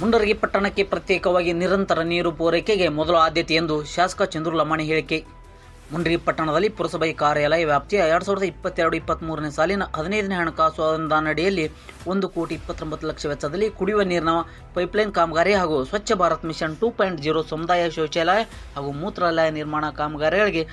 ಮುಂಡರಗಿ ಪಟ್ಟಣಕ್ಕೆ ಪ್ರತ್ಯೇಕವಾಗಿ ನಿರಂತರ ನೀರು ಪೂರೈಕೆಗೆ ಮೊದಲ ಆದ್ಯತೆ ಎಂದು ಶಾಸಕ ಚಂದ್ರು ಲಮಾಣಿ ಹೇಳಿಕೆ. ಮುಂಡರಗಿ ಪಟ್ಟಣದಲ್ಲಿ ಪುರಸಭೆ ಕಾರ್ಯಾಲಯ ವ್ಯಾಪ್ತಿಯ ಎರಡು ಸಾವಿರದ ಇಪ್ಪತ್ತೆರಡು ಇಪ್ಪತ್ತ್ಮೂರನೇ ಸಾಲಿನ ಹದಿನೈದನೇ ಹಣಕಾಸು ಅನುದಾನಡಿಯಲ್ಲಿ ಒಂದು ಕೋಟಿ ಇಪ್ಪತ್ತೊಂಬತ್ತು ಲಕ್ಷ ವೆಚ್ಚದಲ್ಲಿ ಕುಡಿಯುವ ನೀರಿನ ಪೈಪ್ಲೈನ್ ಕಾಮಗಾರಿ ಹಾಗೂ Swachh Bharat mission two point zero ಸಮುದಾಯ ಶೌಚಾಲಯ ಹಾಗೂ ಮೂತ್ರಾಲಯ ನಿರ್ಮಾಣ ಕಾಮಗಾರಿಗಳಿಗೆ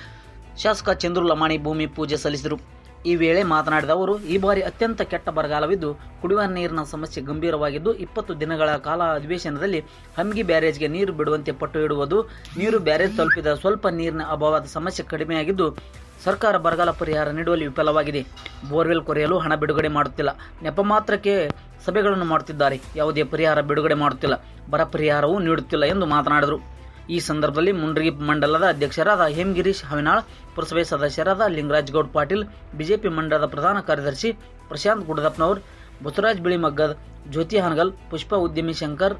ಶಾಸಕ ಚಂದ್ರು ಲಮಾಣಿ ಭೂಮಿ ಪೂಜೆ ಸಲ್ಲಿಸಿದರು. ಈ ವೇಳೆ ಮಾತನಾಡಿದ ಅವರು, ಈ ಬಾರಿ ಅತ್ಯಂತ ಕೆಟ್ಟ ಬರಗಾಲವಿದ್ದು ಕುಡಿಯುವ ನೀರಿನ ಸಮಸ್ಯೆ ಗಂಭೀರವಾಗಿದ್ದು ಇಪ್ಪತ್ತು ದಿನಗಳ ಕಾಲ ಅಧಿವೇಶನದಲ್ಲಿ ಹಮ್ಗಿ ಬ್ಯಾರೇಜ್ಗೆ ನೀರು ಬಿಡುವಂತೆ ಪಟ್ಟು ಇಡುವುದು, ನೀರು ಬ್ಯಾರೇಜ್ ತಲುಪಿದ ಸ್ವಲ್ಪ ನೀರಿನ ಅಭಾವದ ಸಮಸ್ಯೆ ಕಡಿಮೆಯಾಗಿದ್ದು ಸರ್ಕಾರ ಬರಗಾಲ ಪರಿಹಾರ ನೀಡುವಲ್ಲಿ ವಿಫಲವಾಗಿದೆ. ಬೋರ್ವೆಲ್ ಕೊರೆಯಲು ಹಣ ಬಿಡುಗಡೆ ಮಾಡುತ್ತಿಲ್ಲ. ನೆಪ ಮಾತ್ರಕ್ಕೆ ಸಭೆಗಳನ್ನು ಮಾಡುತ್ತಿದ್ದಾರೆ. ಯಾವುದೇ ಪರಿಹಾರ ಬಿಡುಗಡೆ ಮಾಡುತ್ತಿಲ್ಲ. ಬರ ಪರಿಹಾರವೂ ನೀಡುತ್ತಿಲ್ಲ ಎಂದು ಮಾತನಾಡಿದರು. ಈ ಸಂದರ್ಭದಲ್ಲಿ ಮುಂಡ್ರಿಗಿ ಮಂಡಲದ ಅಧ್ಯಕ್ಷರಾದ ಹೇಮಗಿರೀಶ್ ಹವಿನಾಳ್, ಪುರಸಭೆ ಸದಸ್ಯರಾದ ಲಿಂಗರಾಜ್ ಗೌಡ್ ಪಾಟೀಲ್, ಬಿಜೆಪಿ ಮಂಡಲದ ಪ್ರಧಾನ ಕಾರ್ಯದರ್ಶಿ ಪ್ರಶಾಂತ್ ಗುಡದಪ್ಪನವರ್ ಬಸವರಾಜ್ ಬಿಳಿಮಗ್ಗದ್, ಜ್ಯೋತಿ ಹಾನಗಲ್, ಪುಷ್ಪ ಉದ್ಯಮಿ ಶಂಕರ್,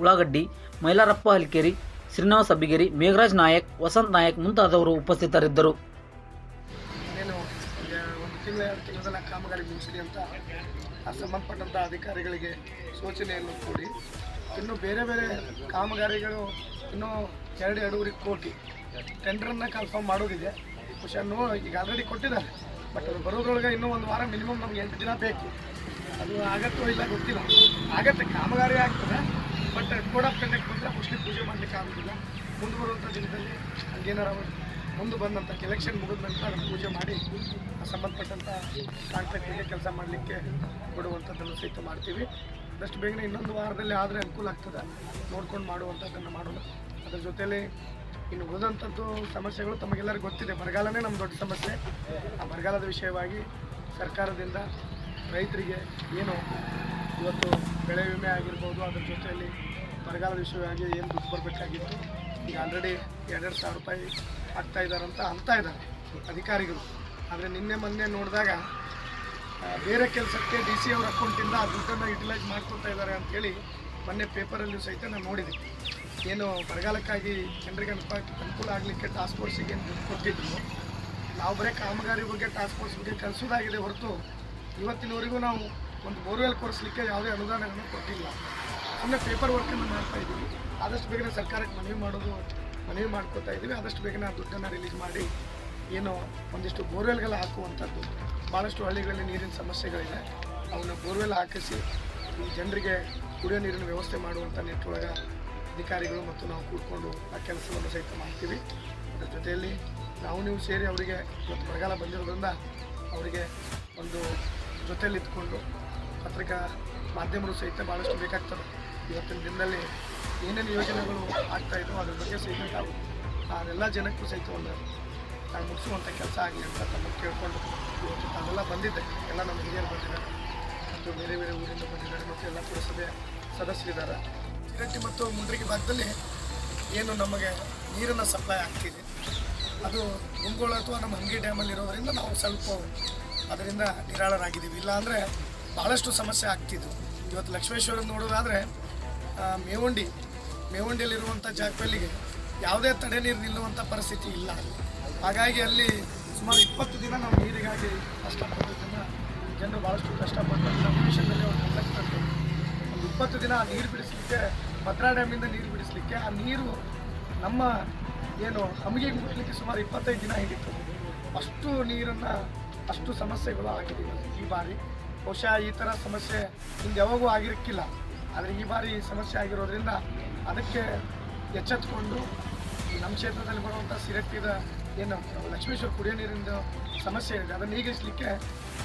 ಉಳ್ಳಾಗಡ್ಡಿ, ಮೈಲಾರಪ್ಪ ಹಲ್ಕೇರಿ, ಶ್ರೀನಿವಾಸ್ ಅಬ್ಬಿಗೇರಿ, ಮೇಘರಾಜ್ ನಾಯಕ್, ವಸಂತ್ ನಾಯಕ್ ಮುಂತಾದವರು ಉಪಸ್ಥಿತರಿದ್ದರು. ಸಂಬಂಧಪಟ್ಟಂತಹ ಅಧಿಕಾರಿಗಳಿಗೆ ಸೂಚನೆಯನ್ನು ಕೊಡಿ. ಇನ್ನು ಬೇರೆ ಬೇರೆ ಕಾಮಗಾರಿಗಳು ಇನ್ನೂ ಎರಡು ಎರಡೂವರೆ ಕೋಟಿ. ಟೆಂಡರನ್ನ ಕನ್ಫರ್ಮ್ ಮಾಡೋದಿದೆ. ಬಹುಶಃ ಈಗ ಆಲ್ರೆಡಿ ಕೊಟ್ಟಿದ್ದಾರೆ. ಬಟ್ ಅದು ಬರೋದ್ರೊಳಗೆ ಇನ್ನೂ ಒಂದು ವಾರ ಮಿನಿಮಮ್ ನಮ್ಗೆ ಎಂಟು ದಿನ ಬೇಕು. ಅದು ಆಗತ್ತೋ ಇಲ್ಲ ಗೊತ್ತಿಲ್ಲ. ಆಗತ್ತೆ, ಕಾಮಗಾರಿ ಆಗ್ತದೆ. ಬಟ್ ಕೋಡ್ ಆಫ್ ಕಂಡಕ್ಟ್ ಬಂದರೆ ಮೋಸ್ಟ್ಲಿ ಪೂಜೆ ಮಾಡಲಿಕ್ಕೆ ಆಗೋದಿಲ್ಲ. ಮುಂದೆ ಬರುವಂಥ ದಿನದಲ್ಲಿ ಹಂಗೇನಾರ ಮುಂದೆ ಬಂದಂಥ ಎಲೆಕ್ಷನ್ ಮುಗಿದ ನಂತರ ಅದನ್ನು ಪೂಜೆ ಮಾಡಿ ಸಂಬಂಧಪಟ್ಟಂಥ ಕಾಂಟ್ರಾಕ್ಟಿಗೆ ಕೆಲಸ ಮಾಡಲಿಕ್ಕೆ ಕೊಡುವಂಥದ್ದನ್ನು ಸಹಿತ ಮಾಡ್ತೀವಿ. ಆದಷ್ಟು ಬೇಗನೆ ಇನ್ನೊಂದು ವಾರದಲ್ಲಿ ಆದರೆ ಅನುಕೂಲ ಆಗ್ತದೆ. ನೋಡ್ಕೊಂಡು ಮಾಡುವಂಥದ್ದನ್ನು ಮಾಡೋಣ. ಅದ್ರ ಜೊತೆಯಲ್ಲಿ ಇನ್ನು ಉಳಿದಂಥದ್ದು ಸಮಸ್ಯೆಗಳು ತಮಗೆಲ್ಲರಿಗೂ ಗೊತ್ತಿದೆ. ಬರಗಾಲನೇ ನಮ್ಮ ದೊಡ್ಡ ಸಮಸ್ಯೆ. ಆ ಬರಗಾಲದ ವಿಷಯವಾಗಿ ಸರ್ಕಾರದಿಂದ ರೈತರಿಗೆ ಏನು ಇವತ್ತು ಬೆಳೆ ವಿಮೆ ಆಗಿರ್ಬೋದು, ಅದ್ರ ಜೊತೆಯಲ್ಲಿ ಬರಗಾಲದ ವಿಷಯವಾಗಿ ಏನು ದುಡ್ಡು ಬರಬೇಕಾಗಿತ್ತು, ಈಗ ಆಲ್ರೆಡಿ ಎರಡೆರಡು ಸಾವಿರ ರೂಪಾಯಿ ಆಗ್ತಾ ಇದ್ದಾರಂತ ಅಂತ ಇದ್ದಾರೆ ಅಧಿಕಾರಿಗಳು. ಆದರೆ ನಿನ್ನೆ ಮೊನ್ನೆ ನೋಡಿದಾಗ ಬೇರೆ ಕೆಲಸಕ್ಕೆ ಡಿ ಸಿ ಅವ್ರ ಅಕೌಂಟಿಂದ ಆ ದುಡ್ಡನ್ನು ಯುಟಿಲೈಸ್ ಮಾಡ್ಕೊತಾ ಇದ್ದಾರೆ ಅಂತೇಳಿ ಮೊನ್ನೆ ಪೇಪರಲ್ಲೂ ಸಹಿತ ನಾನು ನೋಡಿದೆ. ಏನು ಬರಗಾಲಕ್ಕಾಗಿ ಜನರಿಗೆ ಅನುಕೂಲ ಅನುಕೂಲ ಆಗಲಿಕ್ಕೆ ಟಾಸ್ಕ್ ಫೋರ್ಸಿಗೆ ಏನು ದುಡ್ಡು ನಾವು ಬರೀ ಕಾಮಗಾರಿ ಬಗ್ಗೆ ಟಾಸ್ಕ್ ಫೋರ್ಸ್ ಬಗ್ಗೆ ಕಲಿಸೋದಾಗಿದೆ ಹೊರತು ಇವತ್ತಿನವರೆಗೂ ನಾವು ಒಂದು ಬೋರ್ವೆಲ್ ಕೊಡಿಸ್ಲಿಕ್ಕೆ ಯಾವುದೇ ಅನುದಾನಗಳನ್ನು ಕೊಟ್ಟಿಲ್ಲ. ಸುಮ್ಮನೆ ಪೇಪರ್ ವರ್ಕನ್ನು ಮಾಡ್ತಾ ಇದ್ದೀವಿ. ಆದಷ್ಟು ಬೇಗನೆ ಸರ್ಕಾರಕ್ಕೆ ಮನವಿ ಮಾಡೋದು, ಮನವಿ ಮಾಡ್ಕೋತಾ ಇದ್ದೀವಿ. ಆದಷ್ಟು ಬೇಗನೆ ಆ ದುಡ್ಡನ್ನು ರಿಲೀಸ್ ಮಾಡಿ ಏನು ಒಂದಿಷ್ಟು ಬೋರ್ವೆಲ್ಗೆಲ್ಲ ಹಾಕುವಂಥದ್ದು. ಭಾಳಷ್ಟು ಹಳ್ಳಿಗಳಲ್ಲಿ ನೀರಿನ ಸಮಸ್ಯೆಗಳಿದೆ. ಅವನ್ನ ಬೋರ್ವೆಲ್ ಹಾಕಿಸಿ ಈ ಜನರಿಗೆ ಕುಡಿಯೋ ನೀರಿನ ವ್ಯವಸ್ಥೆ ಮಾಡುವಂಥ ನಿಟ್ಟೊಳಗೆ ಅಧಿಕಾರಿಗಳು ಮತ್ತು ನಾವು ಕೂತ್ಕೊಂಡು ಆ ಕೆಲಸವನ್ನು ಸಹಿತ ಮಾಡ್ತೀವಿ. ಅದರ ಜೊತೆಯಲ್ಲಿ ನಾವು ನೀವು ಸೇರಿ ಅವರಿಗೆ ಇವತ್ತು ಬರಗಾಲ ಬಂದಿರೋದ್ರಿಂದ ಅವರಿಗೆ ಒಂದು ಜೊತೆಯಲ್ಲಿ ಇದ್ಕೊಂಡು ಪತ್ರಿಕಾ ಮಾಧ್ಯಮಗಳು ಸಹಿತ ಭಾಳಷ್ಟು ಬೇಕಾಗ್ತದೆ. ಇವತ್ತಿನ ದಿನದಲ್ಲಿ ಏನೇನು ಯೋಜನೆಗಳು ಆಗ್ತಾ ಇದ್ದೋ ಅದ್ರ ಬಗ್ಗೆ ಸಹಿತ ನಾವು ಅದೆಲ್ಲ ಜನಕ್ಕೂ ಸಹಿತ ಒಂದು ನಾವು ಮುಗಿಸುವಂಥ ಕೆಲಸ ಆಗಲಿ ಅಂತ ತಮ್ಮನ್ನು ಕೇಳಿಕೊಂಡು ಇವತ್ತು ತಾವೆಲ್ಲ ಬಂದಿದ್ದೆ ಎಲ್ಲ ನಮ್ಮ ಹಿರಿಯರು ಬಂದಿದ್ದಾರೆ. ಮತ್ತು ಬೇರೆ ಬೇರೆ ಊರಿಂದ ಬಂದಿದ್ದಾರೆ. ಮತ್ತು ಎಲ್ಲ ಪುರಸಭೆಯ ಸದಸ್ಯರಿದ್ದಾರೆ. ಚಿರಟ್ಟಿ ಮತ್ತು ಮುಂಡ್ರಿಗೆ ಭಾಗದಲ್ಲಿ ಏನು ನಮಗೆ ನೀರನ್ನು ಸಪ್ಲೈ ಆಗ್ತಿದೆ. ಅದು ಗುಂಗೋಳ ಅಥವಾ ನಮ್ಮ ಹಂಗಿ ಡ್ಯಾಮಲ್ಲಿ ಇರೋದರಿಂದ ನಾವು ಸ್ವಲ್ಪ ಅದರಿಂದ ನಿರಾಳರಾಗಿದ್ದೀವಿ. ಇಲ್ಲಾಂದರೆ ಭಾಳಷ್ಟು ಸಮಸ್ಯೆ ಆಗ್ತಿದ್ವು. ಇವತ್ತು ಲಕ್ಷ್ಮೇಶ್ವರ ನೋಡೋದಾದರೆ ಮೇವುಂಡಿ ಮೇವಂಡಿ, ಮೇವಂಡಿಯಲ್ಲಿರುವಂಥ ಜಾಗಪಲ್ಲಿಗೆ ಯಾವುದೇ ತಡೆ ನೀರು ನಿಲ್ಲುವಂಥ ಪರಿಸ್ಥಿತಿ ಇಲ್ಲ ಅಲ್ಲಿ. ಹಾಗಾಗಿ ಅಲ್ಲಿ ಸುಮಾರು ಇಪ್ಪತ್ತು ದಿನ ನಾವು ನೀರಿಗಾಗಿ ಕಷ್ಟಪಟ್ಟಿದ್ದನ್ನು ಜನರು ಭಾಳಷ್ಟು ಕಷ್ಟಪಟ್ಟು ನಮ್ಮ ದೇಶದಲ್ಲಿ ಒಂದು ಕಂಡಕ್ಟರ್ ಒಂದು ಇಪ್ಪತ್ತು ದಿನ ನೀರು ಬಿಡಿಸ್ಲಿಕ್ಕೆ, ಭದ್ರಾ ಡ್ಯಾಮಿಂದ ನೀರು ಬಿಡಿಸಲಿಕ್ಕೆ ಆ ನೀರು ನಮ್ಮ ಏನು ನಮಗೆ ಮುಟ್ಲಿಕ್ಕೆ ಸುಮಾರು ಇಪ್ಪತ್ತೈದು ದಿನ ಹಿಡಿತು. ಅಷ್ಟು ನೀರನ್ನು, ಅಷ್ಟು ಸಮಸ್ಯೆಗಳು ಆಗಿದೆ ಈ ಬಾರಿ ಬಹುಶಃ ಈ ಥರ ಸಮಸ್ಯೆ ಹಿಂದೆ ಯಾವಾಗೂ ಆಗಿರಕ್ಕಿಲ್ಲ. ಆದರೆ ಈ ಬಾರಿ ಸಮಸ್ಯೆ ಆಗಿರೋದ್ರಿಂದ ಅದಕ್ಕೆ ಎಚ್ಚೆತ್ಕೊಂಡು ನಮ್ಮ ಕ್ಷೇತ್ರದಲ್ಲಿ ಬರುವಂಥ ಸಿರಟ್ಟಿದ ಏನು, ಲಕ್ಷ್ಮೇಶ್ವರ ಕುಡಿಯೋ ನೀರಿಂದ ಸಮಸ್ಯೆ ಇದೆ. ಅದನ್ನು ನೀಗಿಸಲಿಕ್ಕೆ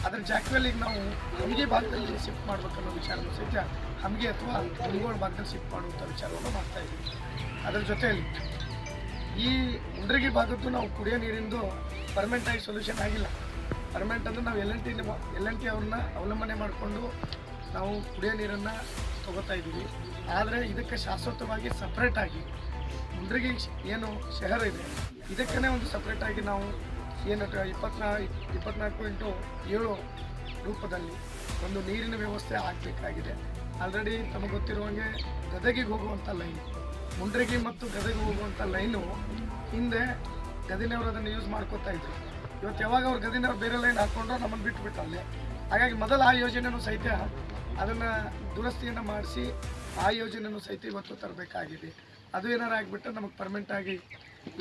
ಅದರ ಜಾಗದಲ್ಲಿ ನಾವು ಹಮಿಗೆ ಭಾಗದಲ್ಲಿ ಶಿಫ್ಟ್ ಮಾಡಬೇಕನ್ನೋ ವಿಚಾರವನ್ನು ಸಹಿತ ಹಮಿಗೆ ಅಥವಾ ಮುಳುಗೋಳ ಭಾಗದಲ್ಲಿ ಶಿಫ್ಟ್ ಮಾಡುವಂಥ ವಿಚಾರವನ್ನು ಮಾಡ್ತಾ ಇದ್ದೀವಿ. ಅದರ ಜೊತೆಯಲ್ಲಿ ಈ ಉಂಡ್ರಗಿ ಭಾಗದ್ದು ನಾವು ಕುಡಿಯೋ ನೀರಿಂದು ಪರ್ಮನೆಂಟ್ ಆಗಿ ಸೊಲ್ಯೂಷನ್ ಆಗಿಲ್ಲ. ಪರ್ಮನೆಂಟ್ ಅಂದರೆ ನಾವು L N T L N T ಅವ್ರನ್ನ ಅವಲಂಬನೆ ಮಾಡಿಕೊಂಡು ನಾವು ಕುಡಿಯೋ ನೀರನ್ನು ತಗೋತಾ ಇದ್ದೀವಿ. ಆದರೆ ಇದಕ್ಕೆ ಶಾಶ್ವತವಾಗಿ ಸಪ್ರೇಟಾಗಿ ಮುಂಡ್ರಿಗಿ ಏನು ಶಹರ ಇದೆ ಇದಕ್ಕೇ ಒಂದು ಸಪ್ರೇಟಾಗಿ ನಾವು ಏನು ಇಪ್ಪತ್ನಾ, ಇಪ್ಪತ್ನಾಲ್ಕು ಇಂಟು ಏಳು ರೂಪದಲ್ಲಿ ಒಂದು ನೀರಿನ ವ್ಯವಸ್ಥೆ ಆಗಬೇಕಾಗಿದೆ. ಆಲ್ರೆಡಿ ತಮಗೆ ಗೊತ್ತಿರುವಂಗೆ ಗದಗಿಗೆ ಹೋಗುವಂಥ ಲೈನ್ ಮುಂಡ್ರಿಗಿ ಮತ್ತು ಗದಗಿಗೆ ಹೋಗುವಂಥ ಲೈನು ಹಿಂದೆ ಗದಿನವರು ಅದನ್ನು ಯೂಸ್ ಮಾಡ್ಕೋತಾ ಇದ್ರು. ಇವತ್ತು ಯಾವಾಗ ಅವ್ರು ಗದಿನವ್ರು ಬೇರೆ ಲೈನ್ ಹಾಕ್ಕೊಂಡ್ರು ನಮ್ಮನ್ನು ಬಿಟ್ಟು ಅಲ್ಲೇ. ಹಾಗಾಗಿ ಮೊದಲ ಆ ಯೋಜನೆಯೂ ಸಹಿತ ಅದನ್ನು ದುರಸ್ತಿಯನ್ನು ಮಾಡಿಸಿ ಆ ಯೋಜನೆಯನ್ನು ಸಹಿತ ಇವತ್ತು ತರಬೇಕಾಗಿದೆ. ಅದು ಏನಾರು ಆಗಿಬಿಟ್ಟು ನಮಗೆ ಪರ್ಮನೆಂಟಾಗಿ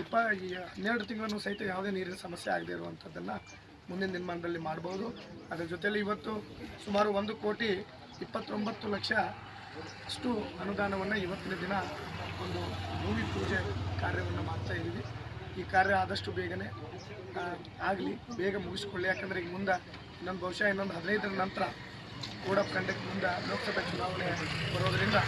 ಇಪ್ಪ, ಈ ಹನ್ನೆರಡು ತಿಂಗಳನ್ನು ಸಹಿತ ಯಾವುದೇ ನೀರಿನ ಸಮಸ್ಯೆ ಆಗದೆ ಇರುವಂಥದ್ದನ್ನು ಮುಂದಿನ ದಿನಮಾನದಲ್ಲಿ ಮಾಡ್ಬೋದು. ಅದರ ಜೊತೆಯಲ್ಲಿ ಇವತ್ತು ಸುಮಾರು ಒಂದು ಕೋಟಿ ಇಪ್ಪತ್ತೊಂಬತ್ತು ಲಕ್ಷ ಅಷ್ಟು ಅನುದಾನವನ್ನು ಇವತ್ತಿನ ದಿನ ಒಂದು ಭೂಮಿ ಪೂಜೆ ಕಾರ್ಯವನ್ನು ಮಾಡ್ತಾ ಇದ್ದೀವಿ. ಈ ಕಾರ್ಯ ಆದಷ್ಟು ಬೇಗನೆ ಆಗಲಿ, ಬೇಗ ಮುಗಿಸ್ಕೊಳ್ಳಿ. ಯಾಕಂದರೆ ಈಗ ಮುಂದೆ ಇನ್ನೊಂದು ಬಹುಶಃ ಇನ್ನೊಂದು ಹದಿನೈದರ ನಂತರ ಕೋಡ್ ಆಫ್ ಕಂಡಕ್ಟ್ ಮುಂದೆ ಲೋಕಸಭೆ ಚುನಾವಣೆ ಬರೋದರಿಂದ